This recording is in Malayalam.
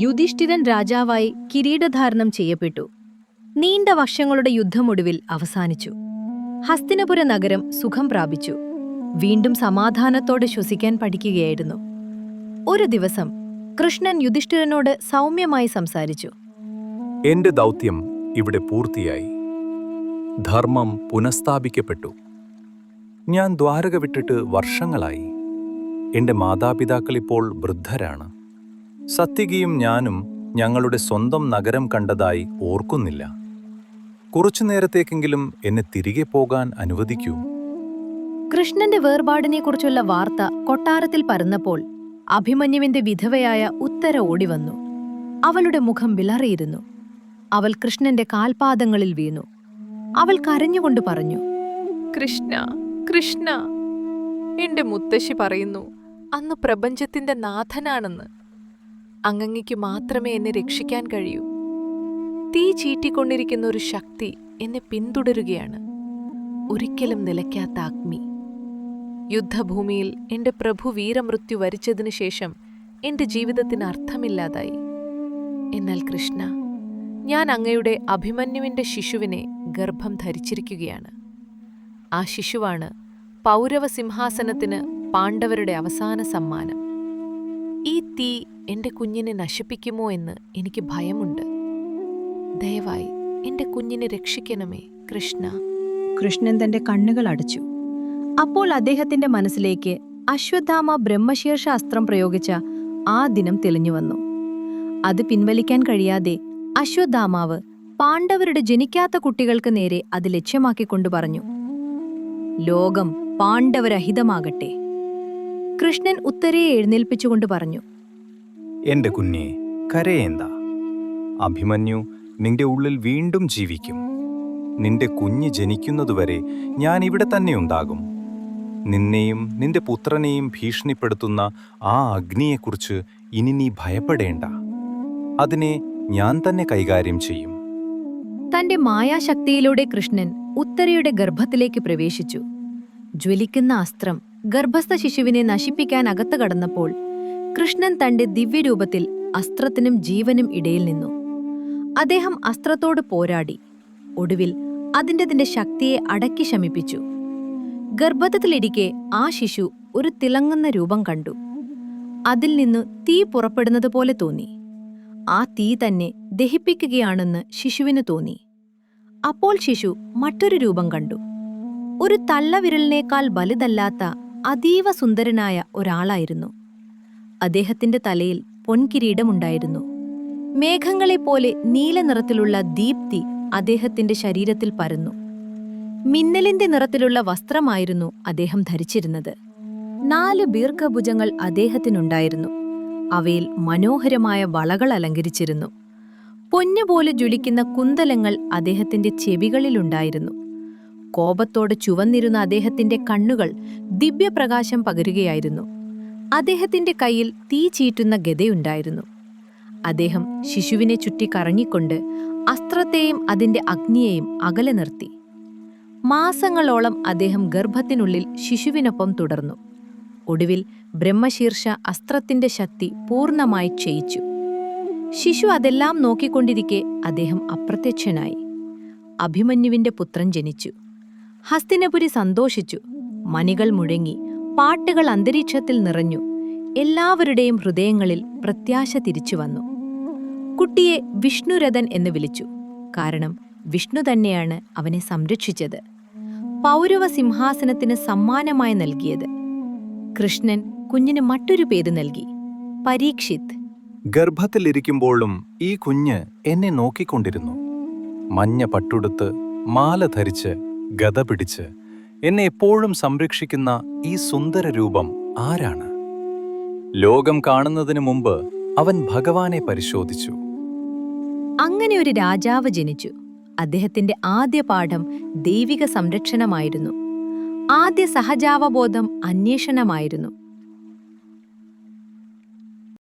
യുധിഷ്ഠിരൻ രാജാവായി കിരീടധാരണം ചെയ്യപ്പെട്ടു. നീണ്ട വർഷങ്ങളുടെ യുദ്ധമൊടുവിൽ അവസാനിച്ചു. ഹസ്തിനപുര നഗരം സുഖം പ്രാപിച്ചു. വീണ്ടും സമാധാനത്തോടെ ശ്വസിക്കാൻ പഠിക്കുകയായിരുന്നു. ഒരു ദിവസം കൃഷ്ണൻ യുധിഷ്ഠിരനോട് സൗമ്യമായി സംസാരിച്ചു. എന്റെ ദൗത്യം ഇവിടെ പൂർത്തിയായി. ധർമ്മം പുനഃസ്ഥാപിക്കപ്പെട്ടു. ഞാൻ ദ്വാരക വിട്ടിട്ട് വർഷങ്ങളായി. എന്റെ മാതാപിതാക്കൾ ഇപ്പോൾ വൃദ്ധരാണ്. സത്യകിയും ഞാനും ഞങ്ങളുടെ സ്വന്തം നഗരം കണ്ടതായി ഓർക്കുന്നില്ല. കുറച്ചു നേരത്തേക്കെങ്കിലും എന്നെ തിരികെ പോകാൻ അനുവദിക്കൂ. കൃഷ്ണന്റെ വേർപാടിനെക്കുറിച്ചുള്ള വാർത്ത കൊട്ടാരത്തിൽ പരന്നപ്പോൾ അഭിമന്യുവിന്റെ വിധവയായ ഉത്തര ഓടിവന്നു. അവളുടെ മുഖം വിളറിയിരുന്നു. അവൾ കൃഷ്ണന്റെ കാൽപാദങ്ങളിൽ വീണു. അവൾ കരഞ്ഞുകൊണ്ട് പറഞ്ഞു കൃഷ്ണ കൃഷ്ണ എന്റെ മുത്തശ്ശി പറയുന്നു അന്ന് പ്രപഞ്ചത്തിന്റെ നാഥനാണെന്ന്. അങ്ങങ്ങയ്ക്ക് മാത്രമേ എന്നെ രക്ഷിക്കാൻ കഴിയൂ. തീ ചീറ്റിക്കൊണ്ടിരിക്കുന്ന ഒരു ശക്തി എന്നെ പിന്തുടരുകയാണ്. ഒരിക്കലും നിലയ്ക്കാത്ത അഗ്നി. യുദ്ധഭൂമിയിൽ എന്റെ പ്രഭു വീരമൃത്യു വരിച്ചതിനു ശേഷം എന്റെ ജീവിതത്തിന് അർത്ഥമില്ലാതായി. എന്നാൽ കൃഷ്ണ ഞാൻ അങ്ങയുടെ അഭിമന്യുവിന്റെ ശിശുവിനെ ഗർഭം ധരിച്ചിരിക്കുകയാണ്. ആ ശിശുവാണ് പൗരവസിംഹാസനത്തിന് പാണ്ഡവരുടെ അവസാന സമ്മാനം. ഈ തീ എന്റെ കുഞ്ഞിനെ നശിപ്പിക്കുമോ എന്ന് എനിക്ക് ഭയമുണ്ട്. ദയവായി എന്റെ കുഞ്ഞിനെ രക്ഷിക്കണമേ കൃഷ്ണ. കൃഷ്ണൻ തന്റെ കണ്ണുകൾ അടച്ചു. അപ്പോൾ അദ്ദേഹത്തിന്റെ മനസ്സിലേക്ക് അശ്വത്ഥാമ ബ്രഹ്മശീർഷ അസ്ത്രം പ്രയോഗിച്ച ആ ദിനം തെളിഞ്ഞു വന്നു. അത് പിൻവലിക്കാൻ കഴിയാതെ അശ്വത്ഥാമാവ് പാണ്ഡവരുടെ ജനിക്കാത്ത കുട്ടികൾക്ക് നേരെ അത് ലക്ഷ്യമാക്കിക്കൊണ്ട് പറഞ്ഞു ലോകം പാണ്ഡവരഹിതമാകട്ടെ. കൃഷ്ണൻ ഉത്തരയെ എഴുന്നേൽപ്പിച്ചുകൊണ്ട് പറഞ്ഞു എന്റെ കുഞ്ഞെ കരയെന്താ അഭിമന്യു നിന്റെ ഉള്ളിൽ വീണ്ടും ജീവിക്കും. നിന്റെ കുഞ്ഞ് ജനിക്കുന്നതുവരെ ഞാൻ ഇവിടെ തന്നെ ഉണ്ടാകും. നിന്നെയും നിന്റെ പുത്രനെയും ഭീഷണിപ്പെടുത്തുന്ന ആ അഗ്നിയെക്കുറിച്ച് ഇനി നീ ഭയപ്പെടേണ്ട. അതിനെ ഞാൻ തന്നെ കൈകാര്യം ചെയ്യും. തന്റെ മായാശക്തിയിലൂടെ കൃഷ്ണൻ ഉത്തരയുടെ ഗർഭത്തിലേക്ക് പ്രവേശിച്ചു. ജ്വലിക്കുന്ന അസ്ത്രം ഗർഭസ്ഥ ശിശുവിനെ നശിപ്പിക്കാൻ അകത്തു കടന്നപ്പോൾ കൃഷ്ണൻ തന്റെ ദിവ്യരൂപത്തിൽ അസ്ത്രത്തിനും ജീവനും ഇടയിൽ നിന്നു. അദ്ദേഹം അസ്ത്രത്തോട് പോരാടി. ഒടുവിൽ അതിന്റെ അതിന്റെതിന്റെ ശക്തിയെ അടക്കി ശമിപ്പിച്ചു. ഗർഭത്തിലിരിക്കെ ആ ശിശു ഒരു തിളങ്ങുന്ന രൂപം കണ്ടു. അതിൽ നിന്നു തീ പുറപ്പെടുന്നത് പോലെ തോന്നി. ആ തീ തന്നെ ദഹിപ്പിക്കുകയാണെന്ന് ശിശുവിന് തോന്നി. അപ്പോൾ ശിശു മറ്റൊരു രൂപം കണ്ടു. ഒരു തള്ളവിരലിനേക്കാൾ വലുതല്ലാത്ത അതീവ സുന്ദരനായ ഒരാളായിരുന്നു. അദ്ദേഹത്തിന്റെ തലയിൽ പൊൻകിരീടമുണ്ടായിരുന്നു. മേഘങ്ങളെപ്പോലെ നീല നിറത്തിലുള്ള ദീപ്തി അദ്ദേഹത്തിന്റെ ശരീരത്തിൽ പരന്നു. മിന്നലിന്റെ നിറത്തിലുള്ള വസ്ത്രമായിരുന്നു അദ്ദേഹം ധരിച്ചിരുന്നത്. നാല് ദീർഘഭുജങ്ങൾ അദ്ദേഹത്തിനുണ്ടായിരുന്നു. അവയിൽ മനോഹരമായ വളകൾ അലങ്കരിച്ചിരുന്നു. പൊന്നുപോലെ ജ്വലിക്കുന്ന കുന്തലങ്ങൾ അദ്ദേഹത്തിന്റെ ചെവികളിലുണ്ടായിരുന്നു. കോപത്തോടെ ചുവന്നിരുന്ന അദ്ദേഹത്തിന്റെ കണ്ണുകൾ ദിവ്യപ്രകാശം പകരുകയായിരുന്നു. അദ്ദേഹത്തിന്റെ കയ്യിൽ തീ ചീറ്റുന്ന ഗതയുണ്ടായിരുന്നു. അദ്ദേഹം ശിശുവിനെ ചുറ്റി കറങ്ങിക്കൊണ്ട് അസ്ത്രത്തെയും അതിന്റെ അഗ്നിയെയും അകലെ നിർത്തി. മാസങ്ങളോളം അദ്ദേഹം ഗർഭത്തിനുള്ളിൽ ശിശുവിനൊപ്പം തുടർന്നു. ഒടുവിൽ ബ്രഹ്മശീർഷ അസ്ത്രത്തിന്റെ ശക്തി പൂർണമായി ക്ഷയിച്ചു. ശിശു അതെല്ലാം നോക്കിക്കൊണ്ടിരിക്കെ അദ്ദേഹം അപ്രത്യക്ഷനായി. അഭിമന്യുവിന്റെ പുത്രൻ ജനിച്ചു. ഹസ്തിനപുരി സന്തോഷിച്ചു. മണികൾ മുഴങ്ങി. പാട്ടുകൾ അന്തരീക്ഷത്തിൽ നിറഞ്ഞു. എല്ലാവരുടെയും ഹൃദയങ്ങളിൽ പ്രത്യാശ തിരിച്ചു വന്നു. കുട്ടിയെ വിഷ്ണുരഥൻ എന്ന് വിളിച്ചു. കാരണം വിഷ്ണു തന്നെയാണ് അവനെ സംരക്ഷിച്ചത്. പൗരവ സിംഹാസനത്തിന് സമ്മാനമായി നൽകിയത്. കൃഷ്ണൻ കുഞ്ഞിന് മറ്റൊരു പേര് നൽകി. പരീക്ഷിത്. ഗർഭത്തിലിരിക്കുമ്പോഴും ഈ കുഞ്ഞ് എന്നെ നോക്കിക്കൊണ്ടിരുന്നു. മഞ്ഞ പട്ടുടുത്ത് മാല ധരിച്ച് ഗത പിടിച്ച് എന്നെ എപ്പോഴും സംരക്ഷിക്കുന്ന ഈ സുന്ദര രൂപം ആരാണ്? ലോകം കാണുന്നതിനു മുമ്പ് അവൻ ഭഗവാനെ പരിശോധിച്ചു. അങ്ങനെ ഒരു രാജാവ് ജനിച്ചു. അദ്ദേഹത്തിന്റെ ആദ്യ പാഠം ദൈവിക സംരക്ഷണമായിരുന്നു. ആദ്യ സഹജാവബോധം അന്വേഷണമായിരുന്നു.